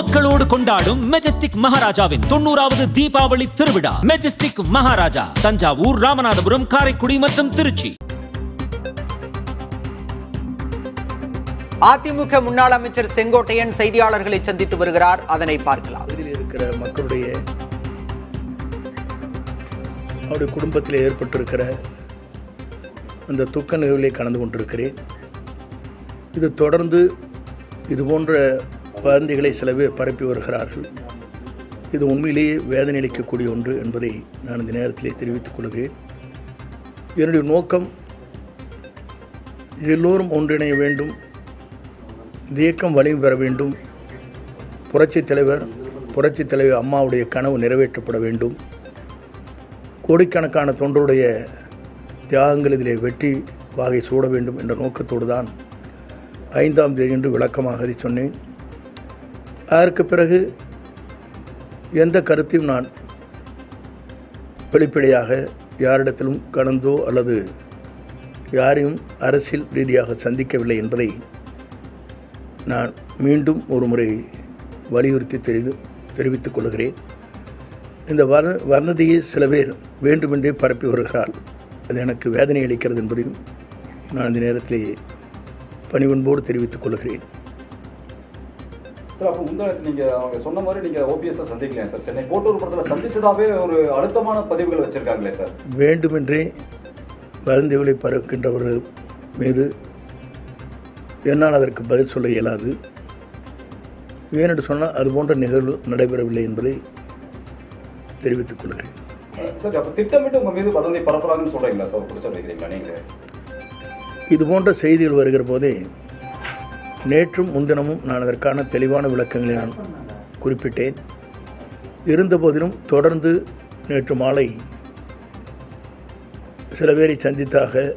மக்களோடு கொண்டாடும் மெஜஸ்டிக் மகாராஜாவின் தொண்ணூறாவது தீபாவளி திருவிழா. மெஜஸ்டிக் மகாராஜா தஞ்சாவூர் ராமநாதபுரம் காரைக்குடி மற்றும் திருச்சி. அதிமுக முன்னாள் அமைச்சர் செங்கோட்டையன் செய்தியாளர்களை சந்தித்து வருகிறார். அதனை பார்க்கலாம். இருக்கிற மக்களுடைய அவருடைய குடும்பத்தில் ஏற்பட்டிருக்கிற அந்த துக்க நிகழ்வுகளை கலந்து கொண்டிருக்கிறேன். இது தொடர்ந்து இது போன்ற வதந்திகளை சில பேர் பரப்பி வருகிறார்கள். இது உண்மையிலேயே வேதனை அளிக்கக்கூடிய ஒன்று என்பதை நான் இந்த நேரத்திலே தெரிவித்துக் கொள்கிறேன். என்னுடைய நோக்கம் எல்லோரும் ஒன்றிணைய வேண்டும் இயக்கம் வலிமை பெற வேண்டும் புரட்சித் தலைவர் புரட்சித் தலைவர் அம்மாவுடைய கனவு நிறைவேற்றப்பட வேண்டும். கோடிக்கணக்கான தொண்டருடைய தியாகங்கள் இதிலே வெற்றி வாகை சூட வேண்டும் என்ற நோக்கத்தோடு தான் ஐந்தாம் தேதி என்று விளக்கமாக அதை சொன்னேன். அதற்கு பிறகு எந்த கருத்தையும் நான் வெளிப்படையாக யாரிடத்திலும் கடந்தோ அல்லது யாரையும் அரசியல் ரீதியாக சந்திக்கவில்லை என்பதை நான் மீண்டும் ஒரு முறை வலியுறுத்தி தெரிவி தெரிவித்துக் கொள்கிறேன். இந்த வர வர்ணதியை சில பேர் வேண்டுமென்றே பரப்பி வருகிறார் அது எனக்கு வேதனை அளிக்கிறது என்பதையும் நான் இந்த நேரத்திலேயே பணிவன்போடு தெரிவித்துக் கொள்கிறேன். சார் அப்போ முந்தானத்து நீங்க அவங்க சொன்ன மாதிரி நீங்க ஓபிஎஸ் சந்திக்கலாம் சார்? சென்னை கோட்டூர் படத்துல சந்திச்சதாவே ஒரு அழுத்தமான பதிவுகள் வச்சிருக்காங்களே சார்? வேண்டுமென்றே வதந்திகளை பறக்கின்றவர்கள் மீது என்னால் அதற்கு பதில் சொல்ல இயலாது. ஏனென்று சொன்னால் அது போன்ற நிகழ்வு நடைபெறவில்லை என்பதை தெரிவித்துக் கொள்கிறேன். சார் அப்ப திட்டமிட்டு உங்க மீது வதந்தி பரப்புறாங்கன்னு சொல்றீங்களா சார்? பிடிச்ச வைக்கிறீங்களா நீங்க இது போன்ற செய்திகள் வருகிற போதே நேற்றும் முன்தினமும் நான் அதற்கான தெளிவான விளக்கங்களை நான் குறிப்பிட்டேன். இருந்தபோதிலும் தொடர்ந்து நேற்று மாலை சில பேரை சந்தித்தாக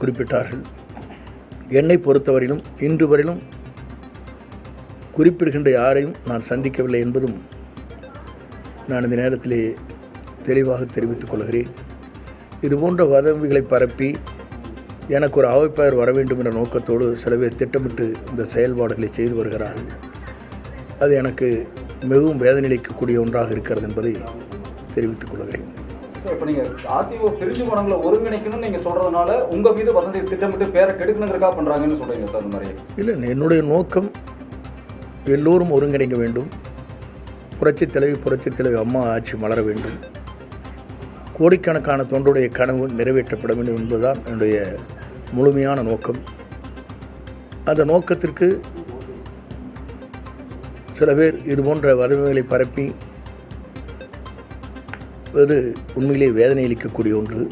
குறிப்பிட்டார்கள். என்னை பொறுத்தவரையிலும் இன்று வரையிலும் குறிப்பிடுகின்ற யாரையும் நான் சந்திக்கவில்லை என்பதும் நான் இந்த நேரத்திலே தெளிவாக தெரிவித்துக் கொள்கிறேன். இதுபோன்ற வதவிகளை பரப்பி எனக்கு ஒரு அவைப்பெயர் வர வேண்டும் என்ற நோக்கத்தோடு சில பேர் திட்டமிட்டு இந்த செயல்பாடுகளை செய்து வருகிறார்கள். அது எனக்கு மிகவும் வேதனையளிக்கக்கூடிய ஒன்றாக இருக்கிறது என்பதை தெரிவித்துக் கொள்கிறேன். சார் இப்ப நீங்க அதிமுக பிரிஞ்சு போனவங்களை ஒருங்கிணைக்கணும்னு நீங்க சொல்றதுனால உங்க மீது வதந்தி திட்டமிட்டு பேரை கெடுக்கணுங்கிறக்கா பண்றாங்கன்னு சொல்றீங்க சார் அந்த மாதிரி. இல்லை என்னுடைய நோக்கம் எல்லோரும் ஒருங்கிணைக்க வேண்டும். புரட்சித் தலைவி புரட்சித் தலைவி அம்மா ஆட்சி மலர வேண்டும். கோடிக்கணக்கான தொண்டுடைய கனவு நிறைவேற்றப்பட வேண்டும் என்பதுதான் என்னுடைய முழுமையான நோக்கம். அந்த நோக்கத்திற்கு சில பேர் இது போன்ற வறுமைகளை பரப்பி அது உண்மையிலே வேதனை அளிக்கக்கூடிய ஒன்று.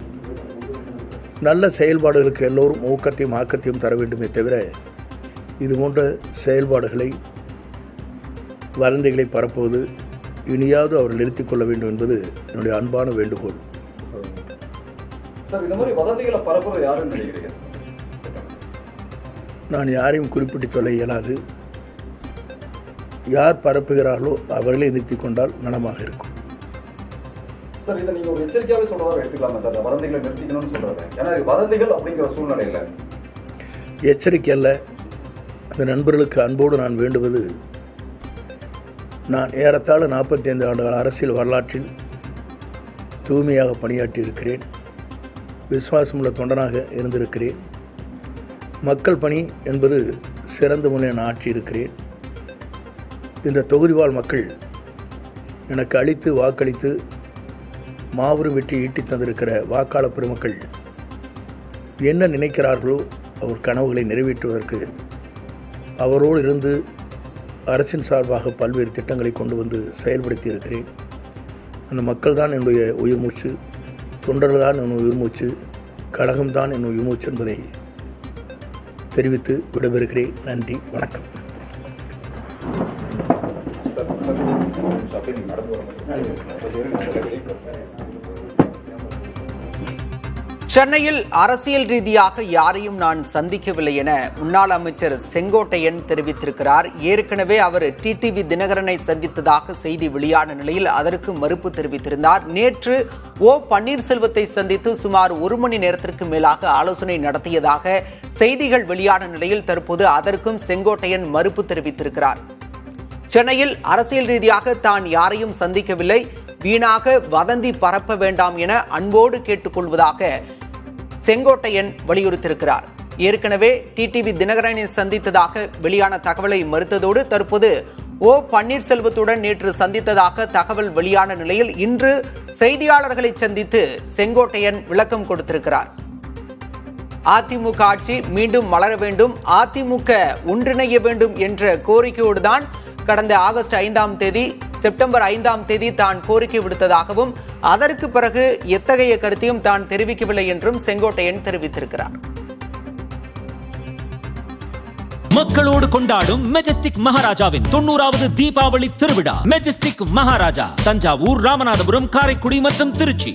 நல்ல செயல்பாடுகளுக்கு எல்லோரும் ஊக்கத்தையும் ஆக்கத்தையும் தர வேண்டுமே தவிர இது போன்ற செயல்பாடுகளை வதந்திகளை பரப்புவது இனியாவது அவர் நிறுத்திக் கொள்ள வேண்டும் என்பது என்னுடைய அன்பான வேண்டுகோள். சார் இந்த மாதிரி வதந்திகளை பரப்புறது யாருன்னு நினைக்கிறீங்க? நான் யாரையும் குறிப்பிட்டு சொல்ல இயலாது. யார் பரப்புகிறார்களோ அவர்களே நிறுத்திக் கொண்டால் நலமாக இருக்கும். சார் இதை நீங்க ஒரு எச்சரிக்கையாவே சொல்றதா எடுத்துக்கலாமா சார்? இந்த வதந்திகளை நிறுத்திக்கணும்னு சொல்றது. ஏன்னா வதந்திகள் அப்படிங்கிற சூழ்நிலையில எச்சரிக்கை அல்ல. அந்த நண்பர்களுக்கு அன்போடு நான் வேண்டுவது நான் ஏறத்தாழ நாற்பத்தி ஐந்து ஆண்டுகள் அரசியல் வரலாற்றில் தூய்மையாக பணியாற்றி இருக்கிறேன் விசுவாசமுள்ள தொண்டனாக இருந்திருக்கிறேன். மக்கள் பணி என்பது சிறந்த முறையில் நான் ஆற்றி இருக்கிறேன். இந்த தொகுதிவாழ் மக்கள் எனக்கு அளித்து வாக்களித்து மாபெரும் வெற்றி ஈட்டி தந்திருக்கிற வாக்காளர் பெருமக்கள் என்ன நினைக்கிறார்களோ அவர் கனவுகளை நிறைவேற்றுவதற்கு அவரோடு இருந்து அரசின் சார்பாக பல்வேறு திட்டங்களை கொண்டு வந்து செயல்படுத்தி இருக்கிறேன். அந்த மக்கள் தான் என்னுடைய உயிர் மூச்சு தொண்டர்கள் தான் என் உயிர் மூச்சு கழகம்தான் என் உயிர் மூச்சு என்பதை தெரிவித்து விடைபெறுகிறேன். நன்றி வணக்கம். நடந்து வர சென்னையில் அரசியல் ரீதியாக யாரையும் நான் சந்திக்கவில்லை என முன்னாள் அமைச்சர் செங்கோட்டையன் தெரிவித்திருக்கிறார். ஏற்கனவே அவர் டிடிவி தினகரனை சந்தித்ததாக செய்தி வெளியான நிலையில் அதற்கு மறுப்பு தெரிவித்திருந்தார். நேற்று ஓ பன்னீர்செல்வத்தை சந்தித்து சுமார் ஒரு மணி நேரத்திற்கு மேலாக ஆலோசனை நடத்தியதாக செய்திகள் வெளியான நிலையில் தற்போது அதற்கும் செங்கோட்டையன் மறுப்பு தெரிவித்திருக்கிறார். சென்னையில் அரசியல் ரீதியாக தான் யாரையும் சந்திக்கவில்லை. வீணாக வதந்தி பரப்ப வேண்டாம் என அன்போடு கேட்டுக்கொள்வதாக செங்கோட்டையன் வலியுறுத்தியிருக்கிறார். ஏற்கனவே டிடிவி தினகரனை சந்தித்ததாக வெளியான தகவலை மறுத்ததோடு தற்போது ஓ பன்னீர்செல்வத்துடன் நேற்று சந்தித்ததாக தகவல் வெளியான நிலையில் இன்று செய்தியாளர்களை சந்தித்து செங்கோட்டையன் விளக்கம் கொடுத்திருக்கிறார். அதிமுக ஆட்சி மீண்டும் மலர வேண்டும் அதிமுக ஒன்றிணைய வேண்டும் என்ற கோரிக்கையோடு தான் கடந்த ஆகஸ்ட் ஐந்தாம் தேதி செப்டம்பர் ஐந்தாம் தேதி தான் கோரிக்கை விடுத்ததாகவும் அதற்கு பிறகு எத்தகைய கருத்தையும் தான் தெரிவிக்கவில்லை என்றும் செங்கோட்டையன் தெரிவித்திருக்கிறார். மக்களோடு கொண்டாடும் மெஜஸ்டிக் மகாராஜாவின் தொண்ணூறாவது தீபாவளி திருவிழா. மெஜஸ்டிக் மகாராஜா தஞ்சாவூர் ராமநாதபுரம் காரைக்குடி மற்றும் திருச்சி.